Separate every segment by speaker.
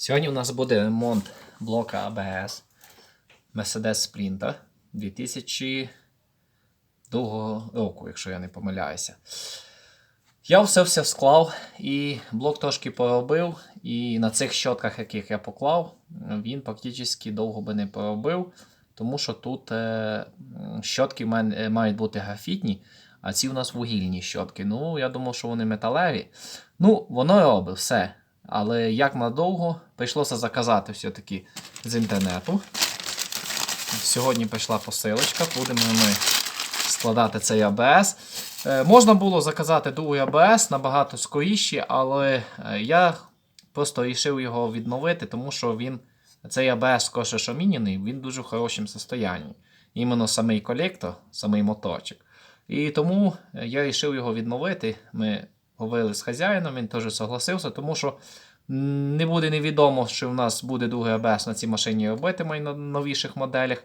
Speaker 1: Сьогодні у нас буде ремонт блока ABS Mercedes Sprinter 2002 року, якщо я не помиляюся. Я все все склав і блок трошки поробив. І на цих щотках, яких я поклав, він практично довго би не поробив, тому що тут е, щотки е, мають бути графітні, а ці у нас вугільні щотки. Ну, я думав, що вони металеві. Ну, воно робить все. Але як надовго прийшлося заказати все-таки з інтернету. Сьогодні прийшла посилочка, будемо ми складати цей АБС. Е, можна було заказати другий АБС набагато скоріше, але е, я просто вирішив його відновити, тому що він, цей АБС коше, що міняний, він дуже в хорошому стані. Іменно самий колектор, самий моторчик. І тому е, я вирішив його відновити. Ми говорили з хазяїном, він теж согласився, тому що не буде невідомо, що в нас буде другий АБС на цій машині робитиме на новіших моделях.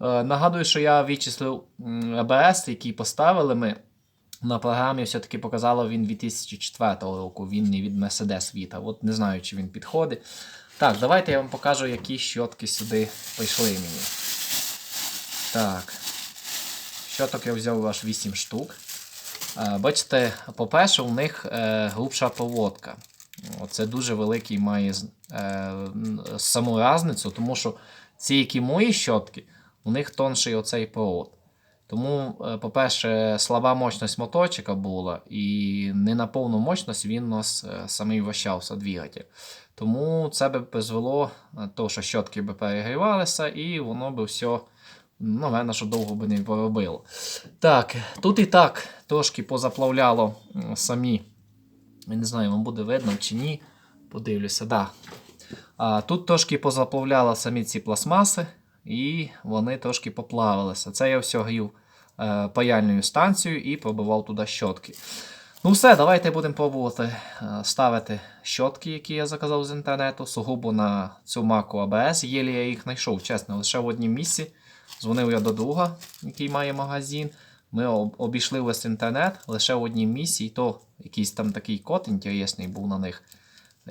Speaker 1: Е, Нагадую, що я вичислив м, АБС, який поставили ми. На програмі все-таки показало він 2004 року, він не від Mercedes Vita. От не знаю, чи він підходить. Так, давайте я вам покажу, які щотки сюди прийшли мені. Так. Щоток я взяв аж 8 штук. Е, Бачите, по-перше, у них е, грубша проводка. Це дуже великий має е, саму разницю, тому що ці, які мої щотки, у них тонший оцей провод. Тому, по-перше, слаба мощність моторчика була, і не на повну мощність він нас самий вращався двигатель. Тому це би призвело то, що щотки би перегрівалися, і воно би все, ну, напевно, що довго би не поробило. Так, тут і так трошки позаплавляло самі. Я не знаю, вам буде видно чи ні. Подивлюся, да. А, тут трошки позаплавляло самі ці пластмаси, і вони трошки поплавилися. Це я все грів е, паяльною станцією і пробивав туди щотки. Ну все, давайте будемо пробувати е, ставити щотки, які я заказав з інтернету, сугубо на цю маку ABS. Єлі я їх знайшов, чесно, лише в однім місці. Дзвонив я до друга, який має магазин. Ми обійшли весь інтернет лише в одній місці, і то якийсь там такий код інтересний був на них.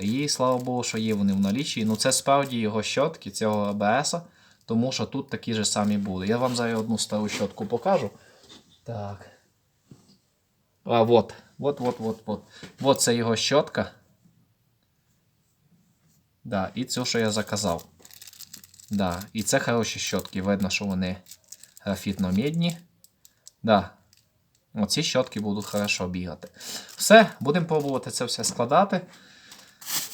Speaker 1: І слава Богу, що є вони в налічі. Ну це справді його щотки цього АБС, тому що тут такі ж самі були. Я вам зараз одну стару щотку покажу. Так. А, вот. Вот, вот, вот, вот. Вот це його щотка. Да, і цю, що я заказав. Да, і це хороші щотки. Видно, що вони графітно-мідні. Да. Оці щотки будуть хорошо бігати. Все, будемо пробувати це все складати.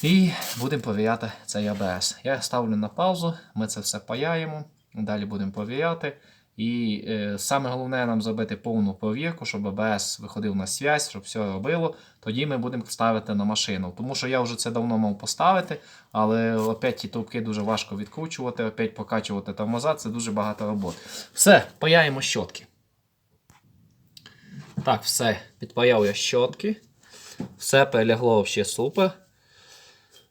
Speaker 1: І будемо провіряти цей АБС. Я ставлю на паузу, ми це все паяємо. Далі будемо перевіряти. І е, саме головне нам зробити повну перевірку, щоб ABS виходив на связь, щоб все робило. Тоді ми будемо ставити на машину. Тому що я вже це давно мав поставити, але опять ті трубки дуже важко відкручувати, опять покачувати тормоза, це дуже багато роботи. Все, паяємо щотки. Так, все, підпаяв я щотки. Все перелягло взагалі супер.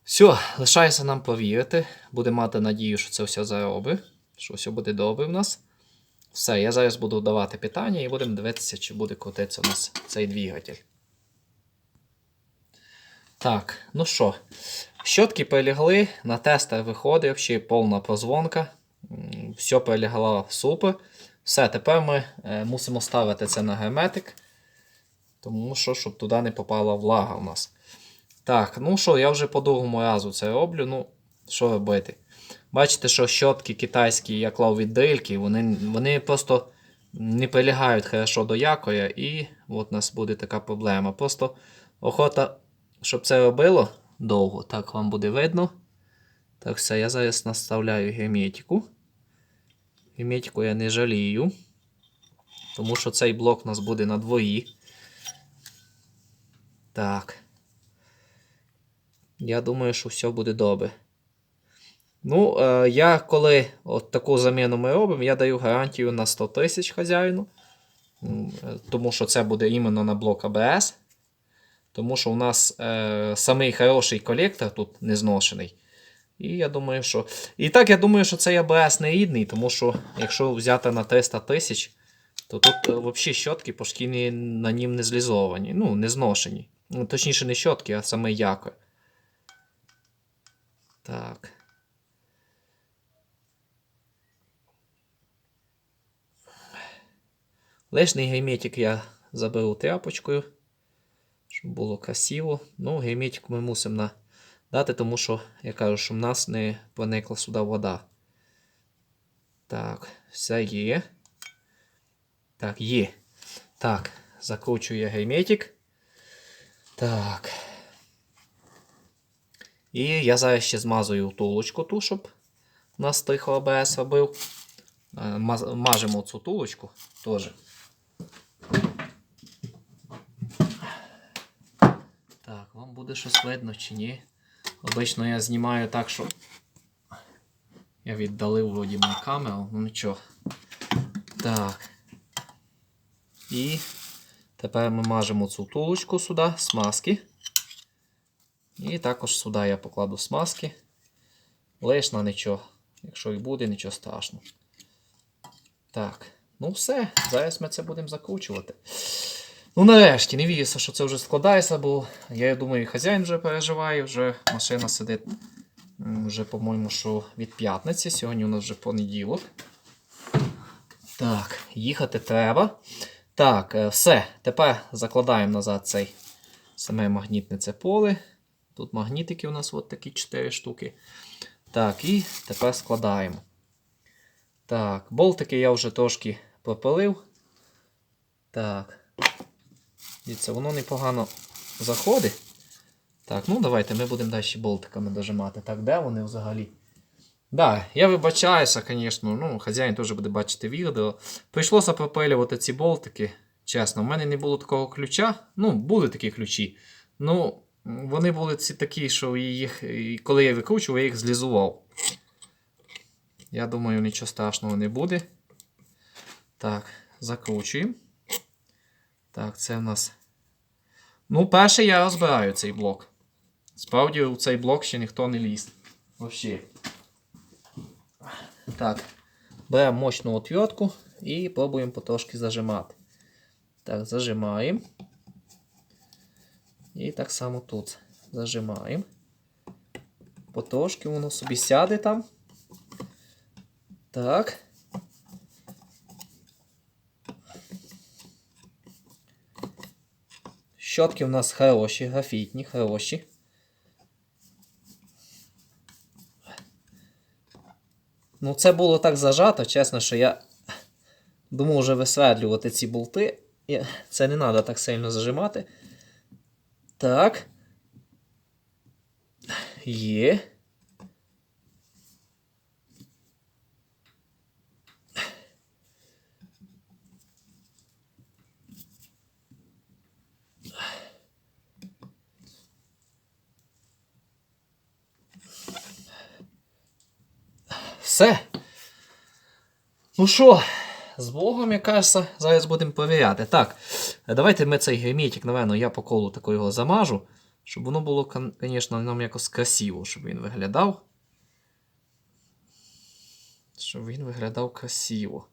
Speaker 1: Все, лишається нам повірити. Будемо мати надію, що це все заробить, що все буде добре в нас. Все, я зараз буду давати питання і будемо дивитися, чи буде крутитися у нас цей двигатель. Так, ну що, щотки перелягли, на тестер виходить, взагалі повна прозвонка. Все перелягло супер. Все, тепер ми е, мусимо ставити це на герметик, тому що, щоб туди не попала влага у нас. Так, ну що, я вже по другому разу це роблю. Ну, що робити? Бачите, що щотки китайські, я клав від дрильки, вони, вони просто не прилягають хорошо до якоря, і от у нас буде така проблема. Просто охота, щоб це робило довго, так вам буде видно. Так, все, я зараз наставляю герметику. Герметику я не жалію, тому що цей блок у нас буде на дворі. Так. Я думаю, що все буде добре. Ну, е, я коли от таку заміну ми робимо, я даю гарантію на 100 тисяч хазяїну. Е, Тому що це буде іменно на блок АБС. Тому що у нас е, самий хороший колектор тут не зношений. І я думаю, що. І так, я думаю, що цей АБС не рідний, тому що якщо взяти на 300 тисяч, то тут е, взагалі щотки не- на нім не злізовані, ну, не зношені. Ну, точніше, не щотки, а саме якор. Так. Лишній гейметик я заберу тряпочкою, щоб було красиво. Ну, гейметик ми мусимо дати, тому що я кажу, що в нас не проникла сюди вода. Так, все є. Так, є. Так, закручую я герметик. Так. І я зараз ще змазую втулочку ту, щоб у нас тихо АБС робив. Е, Мажемо цю тулочку теж. Так, вам буде щось видно чи ні? Обично я знімаю так, що я віддалив вроді мою камеру, ну нічого. Так. І тепер ми мажемо цю тулочку сюди, смазки. І також сюди я покладу смазки. Лишна нічого. Якщо і буде, нічого страшного. Так, ну все, зараз ми це будемо закручувати. Ну, нарешті, не вірюся, що це вже складається, бо я думаю, і хазяїн вже переживає, вже машина сидить вже, по-моєму, що від п'ятниці. Сьогодні у нас вже понеділок. Так, їхати треба. Так, е, все. Тепер закладаємо назад цей саме магнітне це поле. Тут магнітики у нас от такі 4 штуки. Так, і тепер складаємо. Так, болтики я вже трошки пропилив. Так. Дивіться, воно непогано заходить. Так, ну давайте ми будемо далі болтиками дожимати. Так, де вони взагалі? Да, я вибачаюся, звісно, ну, хазяїн теж буде бачити відео. Прийшлося пропилювати ці болтики. Чесно, в мене не було такого ключа. Ну, були такі ключі. Ну, вони були ці такі, що їх, коли я викручував, я їх злізував. Я думаю, нічого страшного не буде. Так, закручуємо. Так, це в нас. Ну, перший я розбираю цей блок. Справді, у цей блок ще ніхто не ліз. Взагалі. Так, беремо мощну отвертку і пробуємо потрошки зажимати. Так, зажимаємо. І так само тут зажимаємо. Потрошки воно собі сяде там. Так. Щотки у нас хороші, графітні, хороші. Ну, це було так зажато, чесно, що я думав вже висверлювати ці болти. І Це не треба так сильно зажимати. Так. Є. Все. Ну що, з Богом, я кажеться, зараз будемо перевіряти. Так, давайте ми цей герметик, напевно, я по колу тако його замажу, щоб воно було, звісно, нам якось красиво, щоб він виглядав. Щоб він виглядав красиво.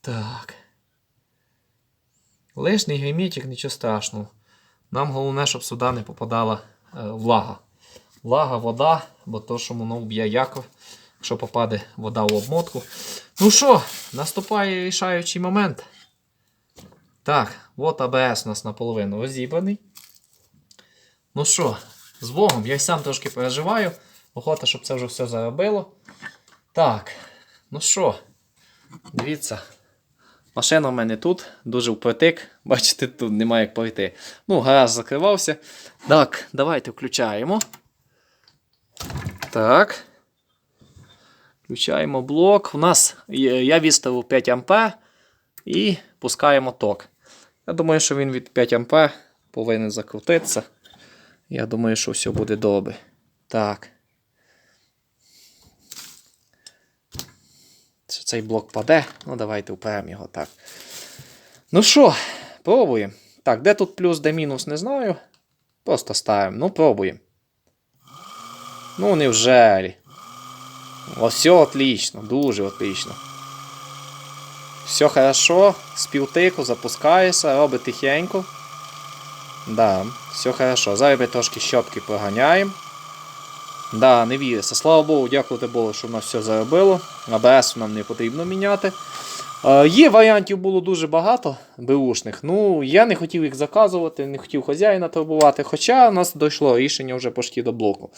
Speaker 1: Так. Лишній герметик, нічого страшного. Нам головне, щоб сюди не попадала влага. Влага, вода, бо то, що воно вб'є яков, якщо попаде вода в обмотку. Ну що, наступає рішаючий момент. Так, от АБС у нас наполовину розібраний. Ну що, з Богом, я й сам трошки переживаю. Охота, щоб це вже все заробило. Так, ну що, дивіться. Машина в мене тут, дуже впритик. Бачите, тут немає як пройти. Ну, гараж закривався. Так, давайте включаємо. Так. Включаємо блок. У нас я відставив 5 А і пускаємо ток. Я думаю, що він від 5 А повинен закрутитися. Я думаю, що все буде добре. Так. Цей блок паде. Ну, давайте вперемо його так. Ну що, пробуємо. Так, де тут плюс, де мінус, не знаю. Просто ставимо. Ну, пробуємо. Ну, невжелі. Ось все отлично, дуже отлично. Все хорошо, з запускається, робить тихенько. Да, все хорошо. Зараз ми трошки щотки поганяємо. Да, не віриться. Слава Богу, дякувати Богу, що воно все заробило. АБС нам не потрібно міняти. Е, є варіантів було дуже багато беушних. Ну, я не хотів їх заказувати, не хотів хазяїна турбувати. Хоча у нас дійшло рішення вже почти до блоку.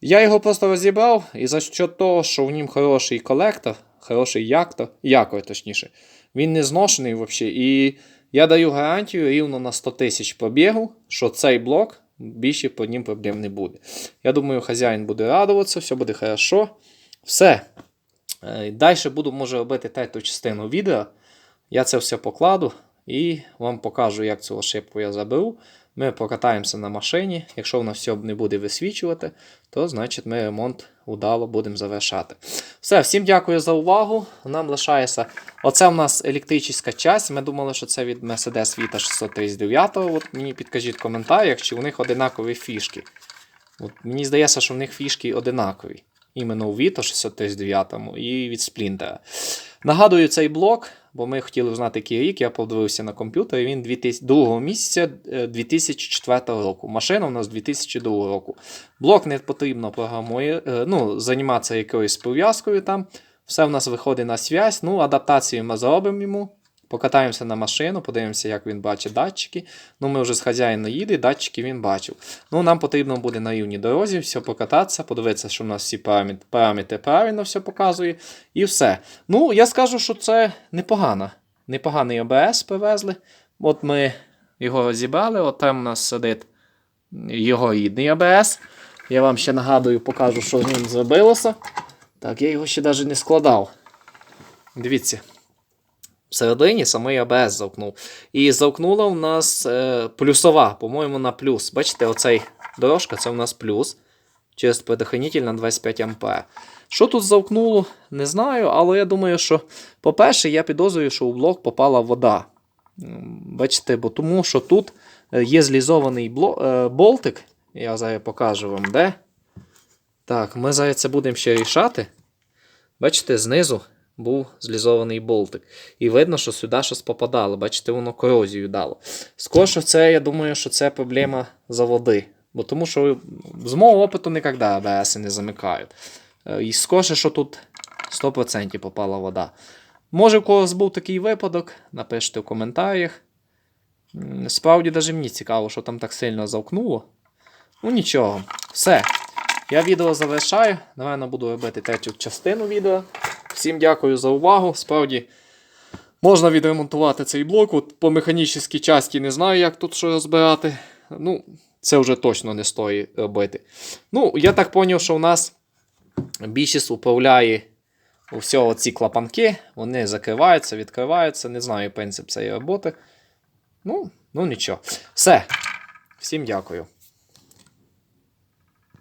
Speaker 1: Я його просто розібрав, і за що того, що в нім хороший колектор, хороший яктор, якор, точніше, він не зношений взагалі. І я даю гарантію рівно на 100 тисяч пробігу, що цей блок більше по ним проблем не буде. Я думаю, хазяїн буде радуватися, все буде хорошо. Все. Далі буду може робити третю частину відео. Я це все покладу і вам покажу, як цю ошибку я заберу. Ми покатаємося на машині. Якщо воно все не буде висвічувати, то значить ми ремонт удало будемо завершати. Все, всім дякую за увагу. Нам лишається. Оце в нас електрична часть. Ми думали, що це від Mercedes Vita 639. От мені підкажіть в коментарях, чи у них одинакові фішки. От мені здається, що в них фішки одинакові. Іменно у Vito 639 і від Splinter. Нагадую цей блок, бо ми хотіли знати, який рік. Я подивився на комп'ютері. Він 2000, 2 місяця е, 2004 року. Машина у нас 2002 року. Блок не потрібно програмує, е, ну, займатися якоюсь пов'язкою там. Все в нас виходить на связь. Ну, адаптацію ми зробимо йому. Покатаємося на машину, подивимося, як він бачить датчики. Ну, ми вже з хазяїном їде, датчики він бачив. Ну, нам потрібно буде на рівній дорозі все покататися, подивитися, що в нас всі параметри, параметри правильно все показує. І все. Ну, я скажу, що це непогано. Непоганий ОБС привезли. От ми його розібрали, от там у нас сидить його рідний АБС. Я вам ще нагадую, покажу, що з ним зробилося. Так, я його ще навіть не складав. Дивіться. Всередині самий АБС завкнув. І завкнула в нас е, плюсова, по-моєму, на плюс. Бачите, оцей дорожка це у нас плюс. Через предохранитель на 25 А. Що тут завкнуло, не знаю, але я думаю, що, по-перше, я підозрюю, що у блок попала вода. Бачите, бо тому що тут е, є злізований е, болтик. Я зараз покажу вам де. Так, ми зараз це будемо ще рішати. Бачите, знизу був злізований болтик. І видно, що сюди щось попадало. Бачите, воно корозію дало. Скорше це, я думаю, що це проблема заводи. Бо тому що з мого опиту ніколи АБС не замикають. Е, І скорше, що тут 100% попала вода. Може, у когось був такий випадок, напишіть в коментарях. Справді, навіть мені цікаво, що там так сильно завкнуло. Ну нічого, все. Я відео завершаю. Напевно, буду робити третю частину відео. Всім дякую за увагу. Справді можна відремонтувати цей блок. От по механічній часті не знаю, як тут що розбирати. Ну, це вже точно не стоїть робити. Ну, я так зрозумів, що у нас більшість управляє усього ці клапанки. Вони закриваються, відкриваються. Не знаю принцип цієї роботи. Ну, ну нічого. Все. Всім дякую.